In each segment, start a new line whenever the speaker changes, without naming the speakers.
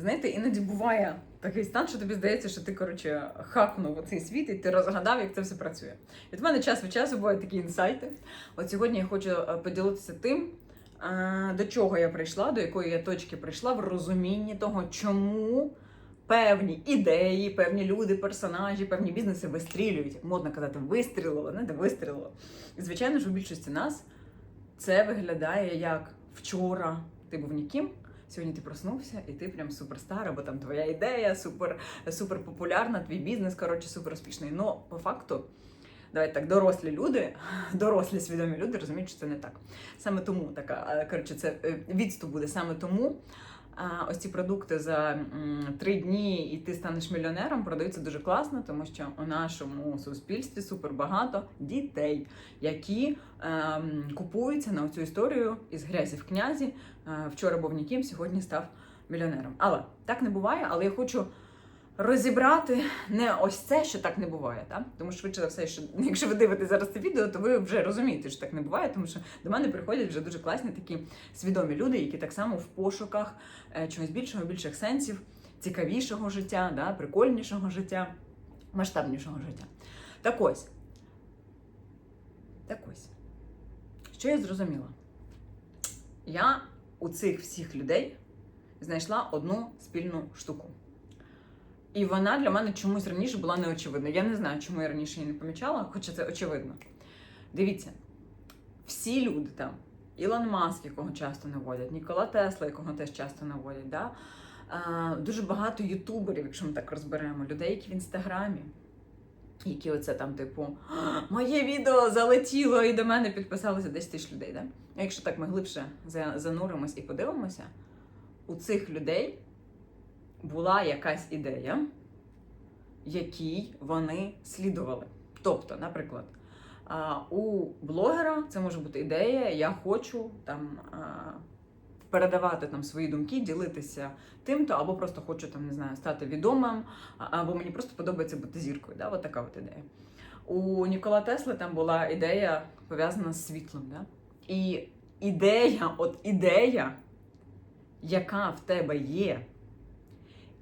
Знаєте, іноді буває такий стан, що тобі здається, що ти коротше хакнув цей світ і ти розгадав, як це все працює. Від мене час від часу бувають такі інсайти. От сьогодні я хочу е, поділитися тим, е, до чого я прийшла, до якої я точки прийшла в розумінні того, чому певні ідеї, певні люди, персонажі, певні бізнеси вистрілюють. Модно казати, вистрілило, не де вистрілило. І звичайно ж, у більшості нас це виглядає як вчора ти був ніким. Сьогодні ти проснувся, і ти прям суперстар, або там твоя ідея, супер, супер популярна, твій бізнес, коротше, супер успішний. Ну, по факту, давайте так, дорослі люди, дорослі свідомі люди розуміють, що це не так. Саме тому така, е, коротше, це е, відступ буде саме тому. Ось ці продукти за три дні і ти станеш мільйонером продаються дуже класно, тому що у нашому суспільстві супербагато дітей, які ем, купуються на цю історію із грязі в князі. Е, вчора був ніким, сьогодні став мільйонером. Але так не буває. Але я хочу розібрати не ось це, що так не буває. Так? Тому швидше за все, що якщо ви дивитесь зараз це відео, то ви вже розумієте, що так не буває, тому що до мене приходять вже дуже класні такі свідомі люди, які так само в пошуках е, чогось більшого, більших сенсів, цікавішого життя, да? прикольнішого життя, масштабнішого життя. Так ось. Так ось. Що я зрозуміла? Я у цих всіх людей знайшла одну спільну штуку. І вона для мене чомусь раніше була неочевидна. Я не знаю, чому я раніше її не помічала, хоча це очевидно. Дивіться, всі люди там, Ілон Маск, якого часто наводять, Нікола Тесла, якого теж часто наводять, да? а, дуже багато ютуберів, якщо ми так розберемо, людей, які в інстаграмі, які оце там, типу, моє відео залетіло і до мене підписалося 10 тисяч людей. Да? А якщо так ми глибше за- зануримось і подивимося, у цих людей була якась ідея, якій вони слідували. Тобто, наприклад, у блогера це може бути ідея, я хочу там. Передавати там свої думки, ділитися тим-то, або просто хочу там, не знаю, стати відомим, або мені просто подобається бути зіркою. Да? От така от ідея. У Нікола Тесли там була ідея пов'язана з світлом. Да? І ідея, от ідея, яка в тебе є,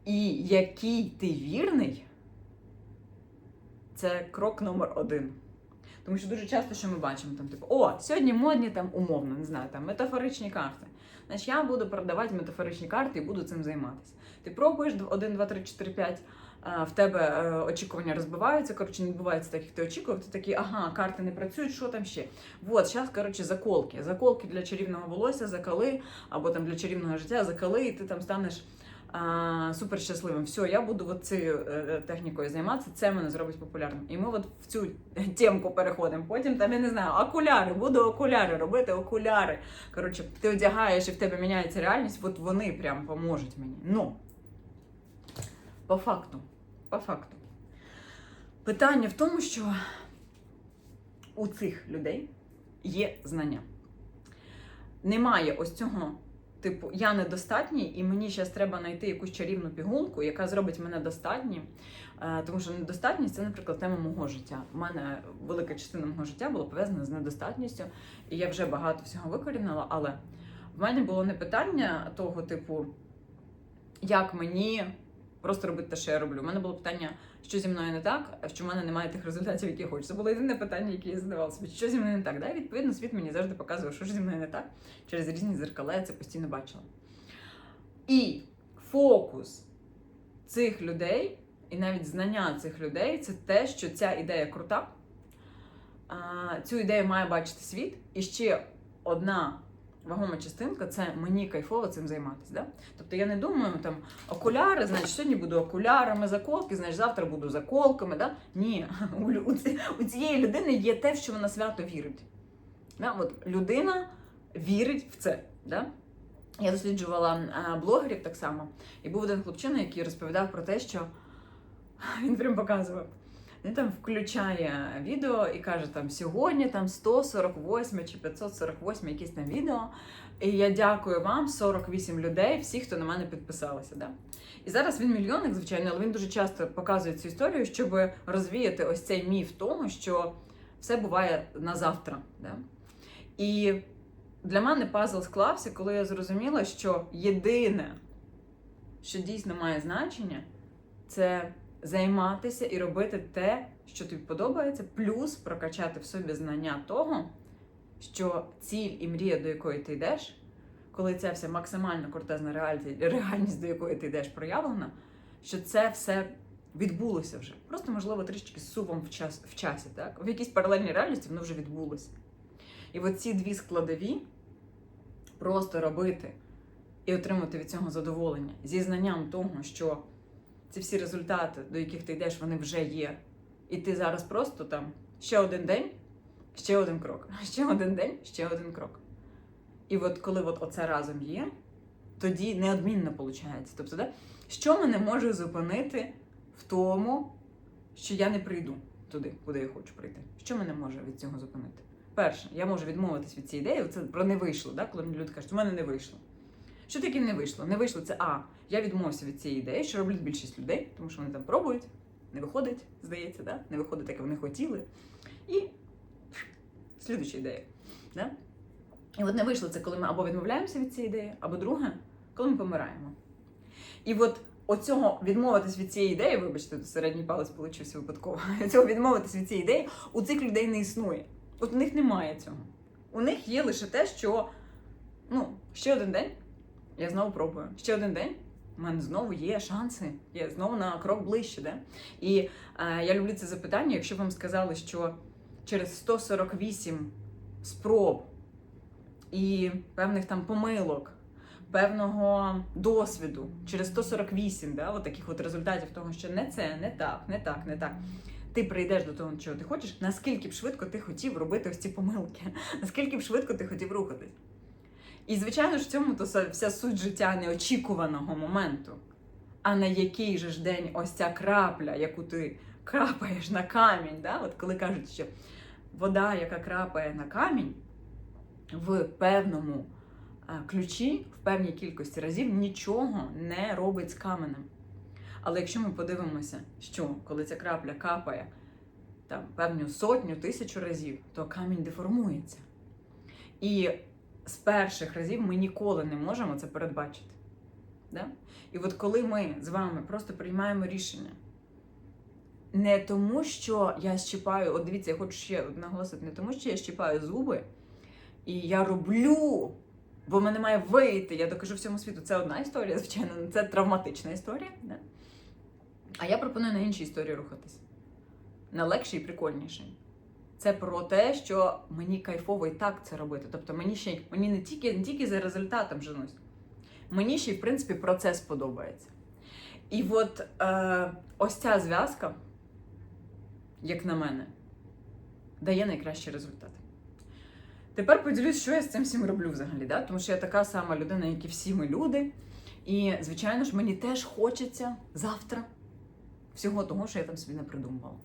і який ти вірний, це крок номер один. Тому що дуже часто, що ми бачимо, там, типу, о, сьогодні модні там умовно, не знаю, там метафоричні карти. Значить, я буду продавати метафоричні карти і буду цим займатися. Ти пробуєш 1, 2, 3, 4, 5, в тебе е, очікування розбиваються, коротше, не відбувається так, як ти очікував. Ти такий, ага, карти не працюють, що там ще? Вот, зараз, коротше, заколки. Заколки для чарівного волосся, закали, або там для чарівного життя, закали, і ти там станеш супер щасливим. Все, я буду от цією е, технікою займатися, це мене зробить популярним. І ми от в цю темку переходимо. Потім там, я не знаю, окуляри, буду окуляри, робити окуляри. Коротше, ти одягаєш і в тебе міняється реальність, от вони прям поможуть мені. Ну, по факту, по факту. Питання в тому, що у цих людей є знання. Немає ось цього, типу, я недостатній, і мені зараз треба знайти якусь чарівну пігулку, яка зробить мене достатнім. Е, Тому що недостатність це, наприклад, тема мого життя. У мене велика частина мого життя була пов'язана з недостатністю, і я вже багато всього викорінила, але в мене було не питання того, типу, як мені просто робити те, що я роблю. У мене було питання, що зі мною не так, що в мене немає тих результатів, які я хочу. Це було єдине питання, яке я задавала собі. Що зі мною не так? Да? І відповідно, світ мені завжди показував, що ж зі мною не так. Через різні зеркала я це постійно бачила. І фокус цих людей, і навіть знання цих людей це те, що ця ідея крута. Цю ідею має бачити світ. І ще одна вагома частинка це мені кайфово цим займатися. Да? Тобто я не думаю, там окуляри, значить, сьогодні буду окулярами, заколки, значить, завтра буду заколками. Да? Ні, у, цієї людини є те, в що вона свято вірить. Да? От людина вірить в це. Да? Я досліджувала а, блогерів так само, і був один хлопчина, який розповідав про те, що він прям показував. Він там включає відео і каже, там сьогодні там 148 чи 548 якісь там відео. І я дякую вам, 48 людей, всі, хто на мене підписалися. Да? І зараз він мільйонник, звичайно, але він дуже часто показує цю історію, щоб розвіяти ось цей міф того, що все буває на завтра. Да? І для мене пазл склався, коли я зрозуміла, що єдине, що дійсно має значення, це займатися і робити те, що тобі подобається, плюс прокачати в собі знання того, що ціль і мрія, до якої ти йдеш, коли ця вся максимально кортезна реальність, до якої ти йдеш, проявлена, що це все відбулося вже. Просто, можливо, трішки з сувом в, час, в часі, так? В якійсь паралельній реальності воно вже відбулося. І от ці дві складові просто робити і отримати від цього задоволення зі знанням того, що ці всі результати, до яких ти йдеш, вони вже є. І ти зараз просто там ще один день, ще один крок, ще один день, ще один крок. І от коли от оце разом є, тоді неодмінно виходить. Тобто, да, що мене може зупинити в тому, що я не прийду туди, куди я хочу прийти? Що мене може від цього зупинити? Перше, я можу відмовитись від цієї ідеї, це про не вийшло, да, коли люди кажуть, у мене не вийшло. Що таке не вийшло? Не вийшло це А. Я відмовився від цієї ідеї, що роблять більшість людей, тому що вони там пробують, не виходить, здається, да? не виходить, як вони хотіли. І слідуча ідея. Да? І от не вийшло це, коли ми або відмовляємося від цієї ідеї, або друге, коли ми помираємо. І от оцього відмовитись від цієї ідеї, вибачте, середній палець получився випадково. Цього відмовитись від цієї ідеї у цих людей не існує. От у них немає цього. У них є лише те, що ну, ще один день, я знову пробую. Ще один день. У мене знову є шанси, я знову на крок ближче. Да? І е, я люблю це запитання. Якщо б вам сказали, що через 148 спроб і певних там помилок, певного досвіду, через 148 да, от таких от результатів того, що не це, не так, не так, не так. Ти прийдеш до того, чого ти хочеш, наскільки б швидко ти хотів робити ось ці помилки, наскільки б швидко ти хотів рухатись. І, звичайно ж, в цьому то вся суть життя неочікуваного моменту. А на який же ж день ось ця крапля, яку ти крапаєш на камінь, да? От коли кажуть, що вода, яка крапає на камінь, в певному ключі, в певній кількості разів нічого не робить з каменем. Але якщо ми подивимося, що коли ця крапля капає там певну сотню, тисячу разів, то камінь деформується. І з перших разів ми ніколи не можемо це передбачити. Да? І от коли ми з вами просто приймаємо рішення, не тому, що я щіпаю, от дивіться, я хочу ще наголосити, не тому, що я щіпаю зуби, і я роблю, бо в мене має вийти, я докажу всьому світу. Це одна історія, звичайно, це травматична історія. Да? А я пропоную на іншій історії рухатись. На легшій і прикольнішій. Це про те, що мені кайфово і так це робити. Тобто мені ще мені не тільки не тільки за результатом женусь, мені ще й в принципі процес подобається. І от е, ось ця зв'язка, як на мене, дає найкращий результат. Тепер поділюсь, що я з цим всім роблю взагалі. Да? Тому що я така сама людина, як і всі ми люди. І, звичайно ж, мені теж хочеться завтра всього того, що я там собі не придумувала.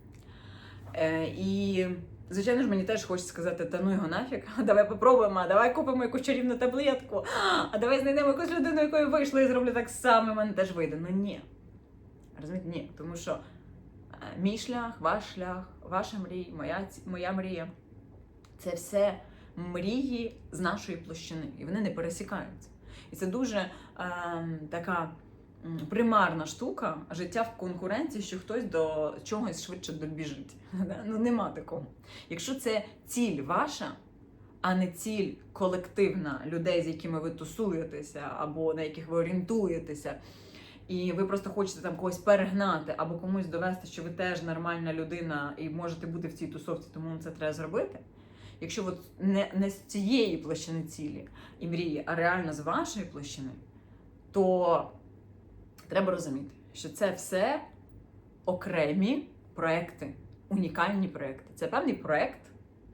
Е, і Звичайно ж, мені теж хочеться сказати, та ну його нафіг, давай попробуємо, а давай купимо якусь чарівну таблетку, а давай знайдемо якусь людину, якою вийшло, і зроблю так само, і мене теж вийде. Ну ні. Розумієте, ні. Тому що е, мій шлях, ваш шлях, ваша мрія, моя, моя мрія це все мрії з нашої площини, і вони не пересікаються. І це дуже е, така примарна штука життя в конкуренції, що хтось до чогось швидше добіжить. Ну нема такого. Якщо це ціль ваша, а не ціль колективна людей, з якими ви тусуєтеся, або на яких ви орієнтуєтеся, і ви просто хочете там когось перегнати, або комусь довести, що ви теж нормальна людина і можете бути в цій тусовці, тому вам це треба зробити. Якщо от не, не з цієї площини цілі і мрії, а реально з вашої площини, то треба розуміти, що це все окремі проекти, унікальні проекти. Це певний проект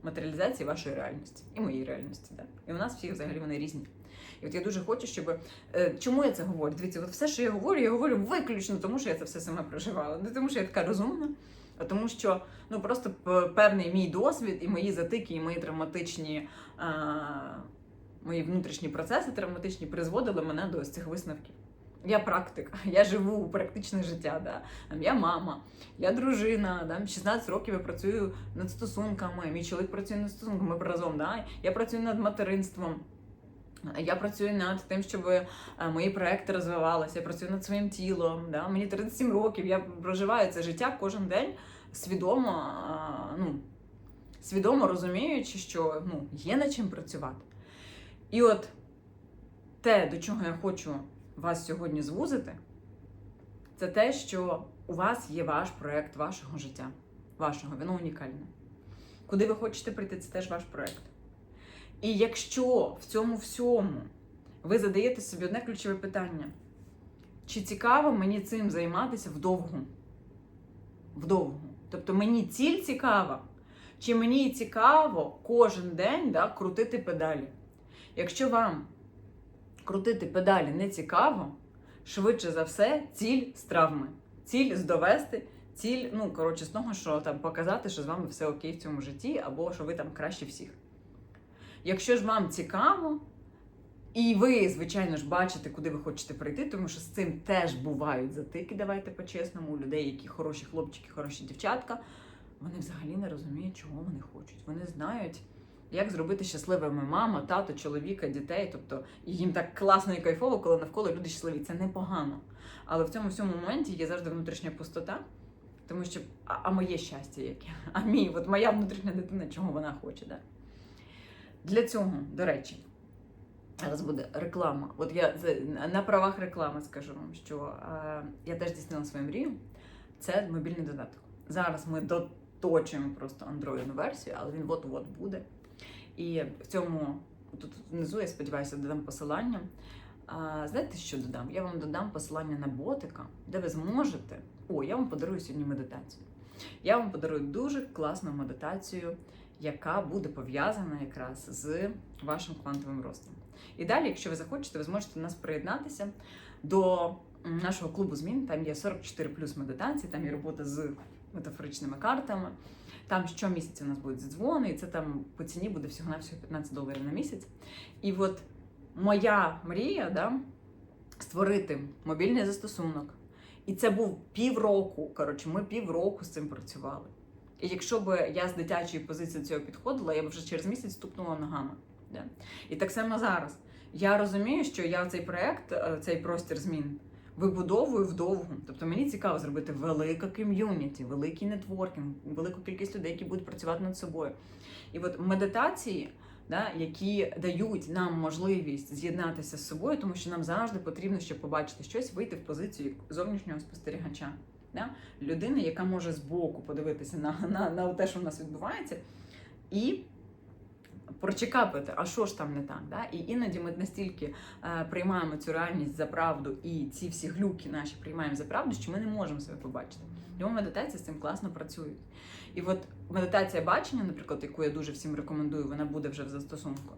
матеріалізації вашої реальності і моєї реальності. Так? І у нас всіх взагалі вони різні. І от я дуже хочу, щоб. Е, чому я це говорю? Дивіться, от все, що я говорю, я говорю виключно тому, що я це все сама проживала. Не тому, що я така розумна, а тому, що ну просто певний мій досвід і мої затики, і мої травматичні. А, Мої внутрішні процеси травматичні призводили мене до ось цих висновків. Я практик, я живу практичне життя. Да? Я мама, я дружина, да? 16 років я працюю над стосунками, мій чоловік працює над стосунками, разом. Да? Я працюю над материнством. Я працюю над тим, щоб е, мої проекти розвивалися, я працюю над своїм тілом. Да? Мені 37 років, я проживаю це життя кожен день свідомо, ну, свідомо розуміючи, що ну, є над чим працювати. І от те, до чого я хочу вас сьогодні звузити, це те, що у вас є ваш проект вашого життя, вашого, воно унікальне. Куди ви хочете прийти, це теж ваш проект. І якщо в цьому всьому ви задаєте собі одне ключове питання, чи цікаво мені цим займатися вдовгу? Вдовгу. Тобто мені ціль цікава, чи мені цікаво кожен день да, крутити педалі? Якщо вам крутити педалі не цікаво, швидше за все, ціль з травми. Ціль з довести, ціль, ну, коротше, з того, що там показати, що з вами все окей в цьому житті, або що ви там краще всіх. Якщо ж вам цікаво, і ви, звичайно ж, бачите, куди ви хочете прийти, тому що з цим теж бувають затики, давайте по-чесному, у людей, які хороші хлопчики, хороші дівчатка, вони взагалі не розуміють, чого вони хочуть. Вони знають, як зробити щасливими мама, тато, чоловіка, дітей. Тобто їм так класно і кайфово, коли навколо люди щасливі. Це непогано. Але в цьому всьому моменті є завжди внутрішня пустота. Тому що, а, а моє щастя яке? А мій, от моя внутрішня дитина, чого вона хоче, да? Для цього, до речі, зараз буде реклама. От я на правах реклами скажу вам, що е, я теж здійснила свою мрію. Це мобільний додаток. Зараз ми доточуємо просто андроїдну версію, але він от-от буде. І в цьому тут внизу, я сподіваюся, додам посилання. А, знаєте, що додам? Я вам додам посилання на ботика, де ви зможете. О, я вам подарую сьогодні медитацію. Я вам подарую дуже класну медитацію, яка буде пов'язана якраз з вашим квантовим ростом. І далі, якщо ви захочете, ви зможете до нас приєднатися до нашого клубу змін. Там є 44 плюс медитації, там є робота з метафоричними картами. Там щомісяця у нас будуть дзвони, і це там по ціні буде всього-навсього 15 доларів на місяць. І от моя мрія да, створити мобільний застосунок. І це був півроку. Коротше, ми півроку з цим працювали. І якщо б я з дитячої позиції до цього підходила, я б вже через місяць стукнула ногами. Да. І так само зараз. Я розумію, що я цей проект, е, цей простір змін вибудовую вдовгу. Тобто мені цікаво зробити велике ком'юніті, великий нетворкінг, велику кількість людей, які будуть працювати над собою. І от медитації, да, які дають нам можливість з'єднатися з собою, тому що нам завжди потрібно, щоб побачити щось, вийти в позицію зовнішнього спостерігача. Да? Людини, яка може збоку подивитися на, на, на те, що в нас відбувається, і прочекапити, а що ж там не так. Да? І іноді ми настільки е, приймаємо цю реальність за правду, і ці всі глюки наші приймаємо за правду, що ми не можемо себе побачити. Тому медитації з цим класно працюють. І от медитація бачення, наприклад, яку я дуже всім рекомендую, вона буде вже в застосунку.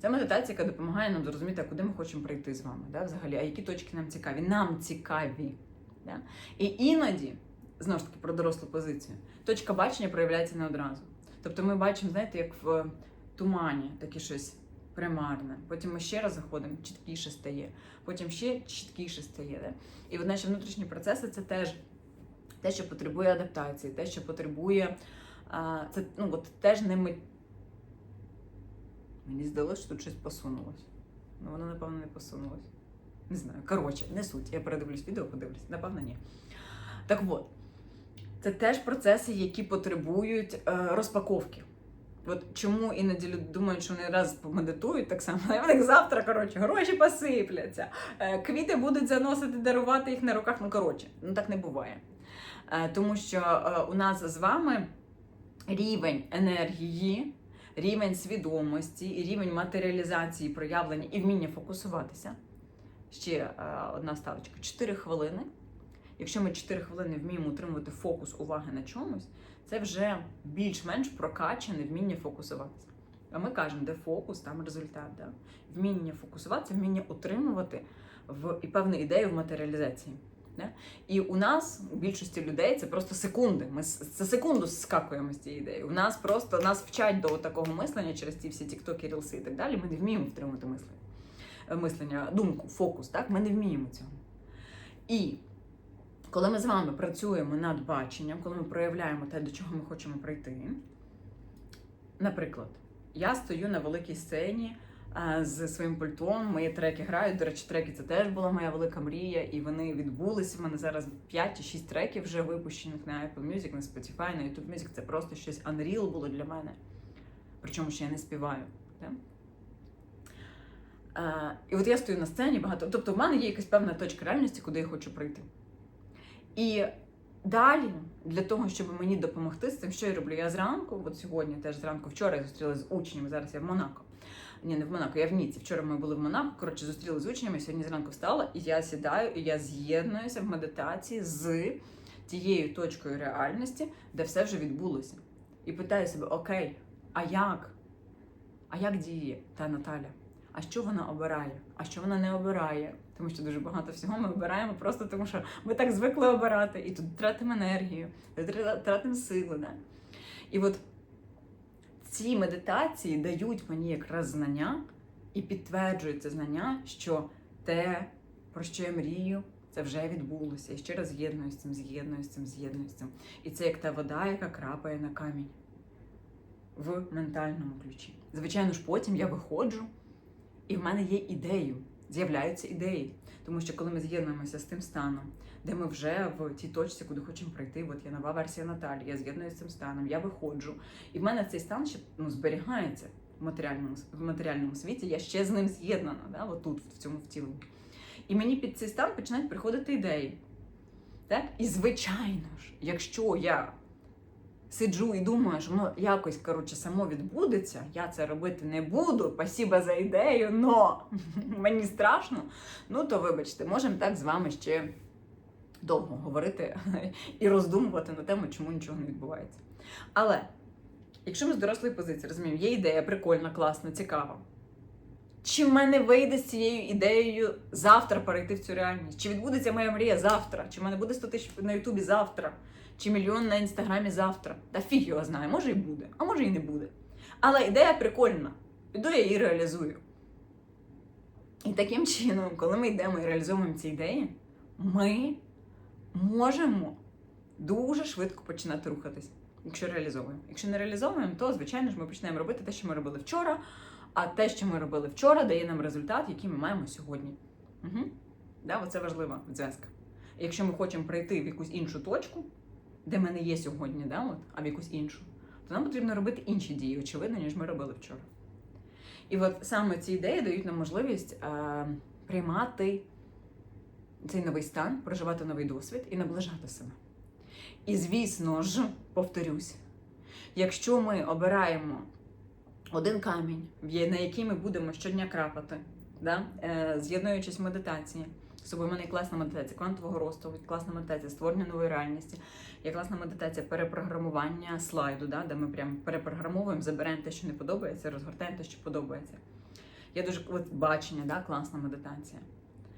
Це медитація, яка допомагає нам зрозуміти, куди ми хочемо прийти з вами, да, взагалі, а які точки нам цікаві. Нам цікаві. Да? І іноді, знову ж таки, про дорослу позицію, точка бачення проявляється не одразу. Тобто ми бачимо, знаєте, як в тумані таке щось примарне. Потім ми ще раз заходимо, чіткіше стає, потім ще чіткіше стає. І от наші внутрішні процеси це теж те, що потребує адаптації, те, що потребує. Це ну, от теж не ми. Мені здалося, що тут щось посунулось. Ну, воно, напевно, не посунулось. Не знаю. Коротше, не суть. Я передивлюсь відео, подивлюсь. Напевно, ні. Так от, це теж процеси, які потребують е, розпаковки. От чому іноді люди думають, що вони раз помедитують так само, а в них завтра, коротше, гроші посипляться, е, квіти будуть заносити, дарувати їх на руках. Ну, коротше, ну так не буває. Е, Тому що е, у нас з вами рівень енергії, рівень свідомості, рівень матеріалізації, проявлення і вміння фокусуватися. Ще одна ставочка: 4 хвилини. Якщо ми 4 хвилини вміємо утримувати фокус уваги на чомусь, це вже більш-менш прокачане вміння фокусуватися. А ми кажемо, де фокус, там результат. Да? Вміння фокусуватися, вміння утримувати в і певну ідею в матеріалізації. Да? І у нас, у більшості людей, це просто секунди. Ми за секунду скакуємо з цієї ідеї. У нас просто нас вчать до такого мислення через ті всі тіктоки, рілси і так далі. Ми не вміємо втримати мислення, мислення, думку, фокус. Так? Ми не вміємо цього. І коли ми з вами працюємо над баченням, коли ми проявляємо те, до чого ми хочемо прийти. Наприклад, я стою на великій сцені е, з своїм пультом. Мої треки грають. До речі, треки це теж була моя велика мрія, і вони відбулися. У мене зараз 5 чи 6 треків вже випущених на Apple Music, на Spotify, на YouTube Music. Це просто щось unreal було для мене. Причому ще я не співаю. Да? Е, і от я стою на сцені багато. Тобто, в мене є якась певна точка реальності, куди я хочу прийти. І далі, для того, щоб мені допомогти з цим, що я роблю? Я зранку, от сьогодні теж зранку, вчора я зустрілася з учнями, зараз я в Монако. Ні, не в Монако, я в Ніці. Вчора ми були в Монако. Коротше, зустрілися з учнями. Сьогодні зранку встала, і я сідаю, і я з'єднуюся в медитації з тією точкою реальності, де все вже відбулося. І питаю себе: Окей, а як? А як діє та Наталя? А що вона обирає? А що вона не обирає? Тому що дуже багато всього ми обираємо просто тому, що ми так звикли обирати, і тут тратимо енергію, тратимо сили. Да? І от ці медитації дають мені якраз знання і підтверджують це знання, що те, про що я мрію, це вже відбулося. І ще раз з'єдную з цим, з'єдную з цим, з'єдную з цим. І це як та вода, яка крапає на камінь в ментальному ключі. Звичайно ж, потім я виходжу, і в мене є ідеї, з'являються ідеї. Тому що коли ми з'єднуємося з тим станом, де ми вже в тій точці, куди хочемо прийти, от є нова версія Наталі, я з'єднуюся з цим станом, я виходжу. І в мене цей стан ще ну, зберігається в матеріальному, в матеріальному світі, я ще з ним з'єднана, да, от в цьому втіленні. І мені під цей стан починають приходити ідеї. Так? І звичайно ж, якщо я сиджу і думаю, що воно якось коротше, само відбудеться, я це робити не буду, спасіба за ідею, но мені страшно. Ну то вибачте, можемо так з вами ще довго говорити і роздумувати на тему, чому нічого не відбувається. Але якщо ми з дорослої позиції розуміємо, є ідея прикольна, класна, цікава. Чи в мене вийде з цією ідеєю завтра перейти в цю реальність? Чи відбудеться моя мрія завтра? Чи в мене буде 100 тисяч на Ютубі завтра? Чи мільйон на інстаграмі завтра? Та фіг його знає, може і буде, а може і не буде. Але ідея прикольна. Піду я її реалізую. І таким чином, коли ми йдемо і реалізовуємо ці ідеї, ми можемо дуже швидко починати рухатись, якщо реалізовуємо. Якщо не реалізовуємо, то звичайно ж ми почнемо робити те, що ми робили вчора. А те, що ми робили вчора, дає нам результат, який ми маємо сьогодні. Угу. Да, Оце важлива зв'язка. Якщо ми хочемо прийти в якусь іншу точку, де ми не є сьогодні, да, от, а в якусь іншу, то нам потрібно робити інші дії, очевидно, ніж ми робили вчора. І от саме ці ідеї дають нам можливість е, приймати цей новий стан, проживати новий досвід і наближати себе. І, звісно ж, повторюсь, якщо ми обираємо один камінь, на який ми будемо щодня крапати, да? е, з'єднуючись в медитації. З собою в мене є класна медитація квантового росту, класна медитація створення нової реальності, є класна медитація перепрограмування слайду, да? де ми прям перепрограмовуємо, забираємо те, що не подобається, розгортаємо те, що подобається. Є дуже от, бачення, да? класна медитація.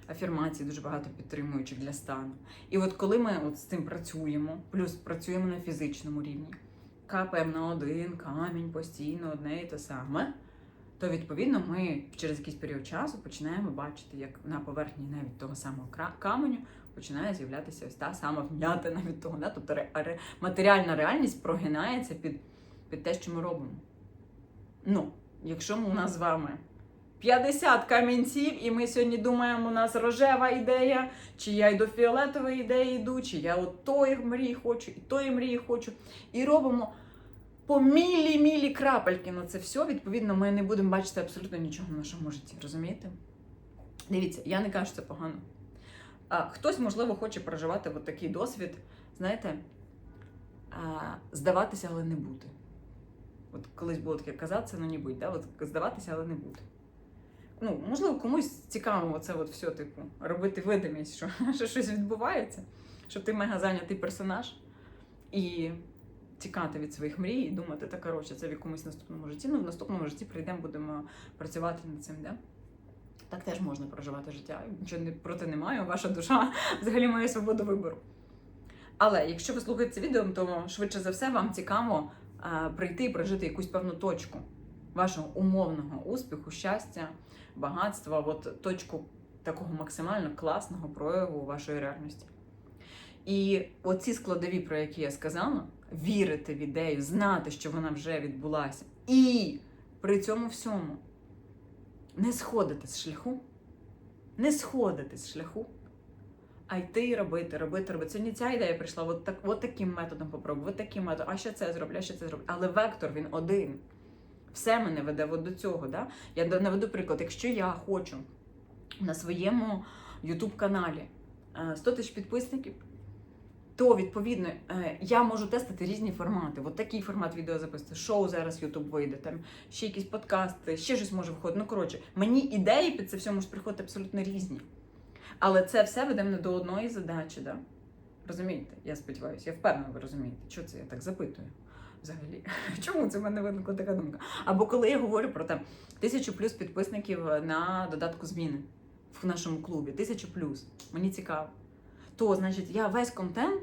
Афірмації дуже багато підтримуючих для стану. І от коли ми от з цим працюємо, плюс працюємо на фізичному рівні капаємо на один камінь постійно одне і те саме, то відповідно ми через якийсь період часу починаємо бачити, як на поверхні навіть того самого каменю починає з'являтися ось та сама вм'ятина від того. Да? Тобто ре матеріальна реальність прогинається під, під те, що ми робимо. Ну, якщо ми у нас з вами 50 камінців, і ми сьогодні думаємо, у нас рожева ідея, чи я й до фіолетової ідеї йду, чи я от тої мрії хочу, і тої мрії хочу. І робимо по мілі-мілі крапельки на це все. Відповідно, ми не будемо бачити абсолютно нічого в нашому житті. Розумієте? Дивіться, я не кажу, що це погано. А, Хтось, можливо, хоче проживати от такий досвід, знаєте, а, здаватися, але не бути. От колись було таке казатися, ну не будь, да? От здаватися, але не бути ну, можливо, комусь цікаво це от все, типу, робити видимість, що, що щось відбувається, що ти мега зайнятий персонаж і тікати від своїх мрій і думати, та коротше, це в якомусь наступному житті. Ну, в наступному житті прийдемо, будемо працювати над цим, да? Так теж можна проживати життя. Нічого проти не маю, ваша душа взагалі має свободу вибору. Але якщо ви слухаєте це відео, то швидше за все вам цікаво а, прийти і прожити якусь певну точку вашого умовного успіху, щастя, багатства, от точку такого максимально класного прояву вашої реальності. І оці складові, про які я сказала, вірити в ідею, знати, що вона вже відбулася, і при цьому всьому не сходити з шляху, не сходити з шляху, а йти робити, робити, робити. Сьогодні ця ідея прийшла, от, так, от таким методом попробую, от таким методом, а ще це зроблю, а ще це зроблю. Але вектор він один. Все мене веде от до цього. Да? Я наведу приклад, якщо я хочу на своєму YouTube каналі 100 тисяч підписників, то відповідно е, я можу тестити різні формати. От такий формат відео шоу зараз YouTube вийде, там ще якісь подкасти, ще щось може виходити. Ну коротше, мені ідеї під це все можуть приходити абсолютно різні. Але це все веде мене до одної задачі, да? Розумієте? Я сподіваюся, я впевнена, ви розумієте. Що це я так запитую? Взагалі, чому це в мене виникла така думка? Або коли я говорю про там тисячу плюс підписників на додатку зміни в нашому клубі, тисячу плюс, мені цікаво. То, значить, я весь контент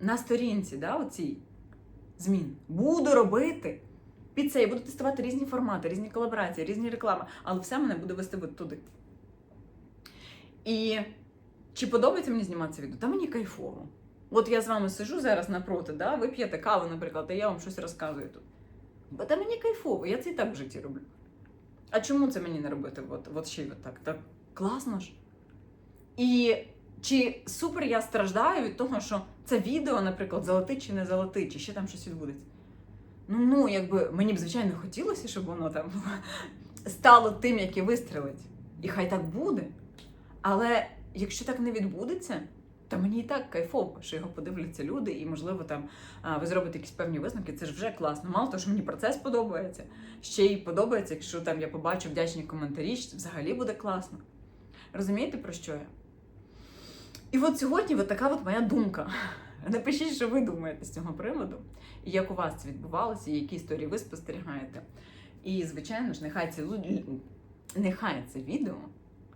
на сторінці, да, оцій змін, буду робити під це. Я буду тестувати різні формати, різні колаборації, різні реклами, але все мене буде вести туди. І чи подобається мені знімати це відео? Та мені кайфово. От я з вами сижу зараз напроти, да? ви п'єте каву, наприклад, а я вам щось розказую тут. Бо та мені кайфово, я це і так в житті роблю. А чому це мені не робити? От, от ще й от так. Так класно ж. І чи супер я страждаю від того, що це відео, наприклад, залетить чи не залетить, чи ще там щось відбудеться. Ну, ну, якби мені б, звичайно, хотілося, щоб воно там стало тим, яке вистрелить. І хай так буде. Але якщо так не відбудеться, то мені і так кайфово, що його подивляться люди, і, можливо, там ви зробите якісь певні висновки. Це ж вже класно. Мало того, що мені процес подобається, ще й подобається, якщо там я побачу вдячні коментарі, взагалі буде класно. Розумієте, про що я? І от сьогодні от така от моя думка. Напишіть, що ви думаєте з цього приводу, і як у вас це відбувалося, і які історії ви спостерігаєте. І, звичайно ж, нехай це, нехай це відео.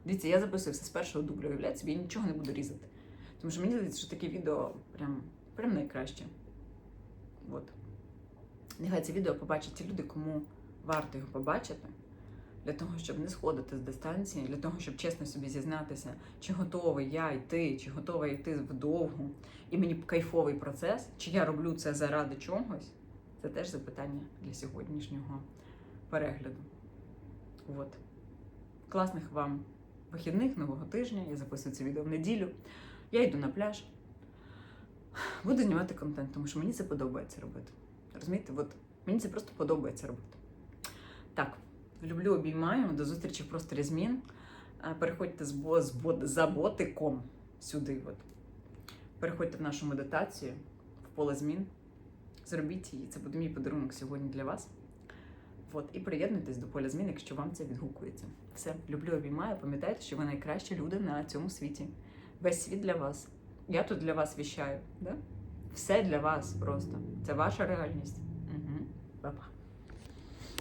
Дивіться, я записую все з першого дубля, уявляєте собі, я нічого не буду різати. Тому що мені здається, що таке відео прям, прям найкраще. От. Нехай це відео побачать ті люди, кому варто його побачити, для того, щоб не сходити з дистанції, для того, щоб чесно собі зізнатися, чи готовий я йти, чи готова йти вдовгу, і мені кайфовий процес, чи я роблю це заради чогось, це теж запитання для сьогоднішнього перегляду. От. Класних вам вихідних нового тижня. Я записую це відео в неділю. Я йду на пляж. Буду знімати контент, тому що мені це подобається робити. Розумієте, от мені це просто подобається робити. Так, люблю, обіймаю. До зустрічі в просторі змін. Е, Переходьте з, бо, з бо- за ботиком сюди. От. Переходьте в нашу медитацію в поле змін. Зробіть її. Це буде мій подарунок сьогодні для вас. От, і приєднуйтесь до поля змін, якщо вам це відгукується. Все, люблю, обіймаю. Пам'ятайте, що ви найкращі люди на цьому світі. Весь світ для вас. Я тут для вас віщаю. Да? Все для вас просто. Це ваша реальність. Угу. Па-па.